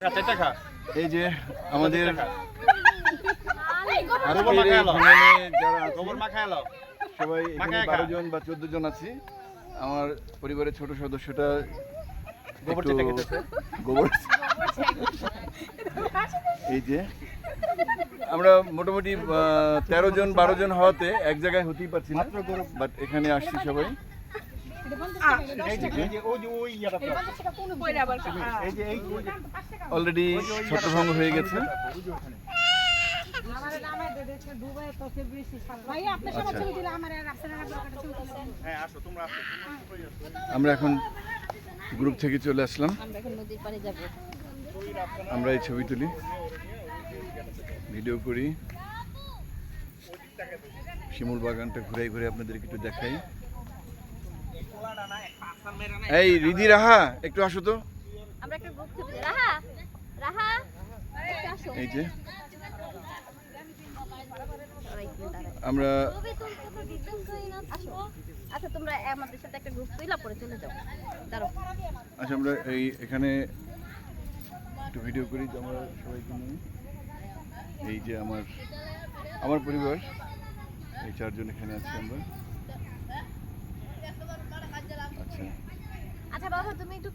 টাকা এই যে আমাদের সবাই বারো জন বা চোদ্দ জন আছি। আমার পরিবারের ছোট সদস্যটা। গোবর এই যে আমরা মোটামুটি তেরো জন বারো জন হওয়াতে এক জায়গায় হতেই পারছি না। বাট এখানে আসছি সবাই। অলরেডি ছত্রভঙ্গ হয়ে গেছে। আমার আর আপনারা ব্লগারটা ছবি তুলছেন হ্যাঁ আসো তোমরা আসো আমরা এখন গ্রুপ থেকে চলে আসলাম। আমরা এখন নদীর পাড়ে যাব। আমরা এই ছবি তুলি। ভিডিও করি। শিমুল বাগানটা ঘুরে ঘুরে আপনাদেরকে একটু দেখাই। এই রিদি রাহা একটু আসো তো। আমরা একটা গ্রুপ ছবি রাহা রাহা আসো। এই যে। আমরা। আচ্ছা তোমরা আমাদের সাথে একটা গ্রুপ তুইলা পরে চলে যাও। দাঁড়াও। আচ্ছা আমরা এই এখানে একটু ভিডিও করি যে আমরা সবাইকে নিয়ে। এই যে আমার আমার পরিবার। এই চারজন এখানে আছি আমরা। আচ্ছা বাবা তুমি একটু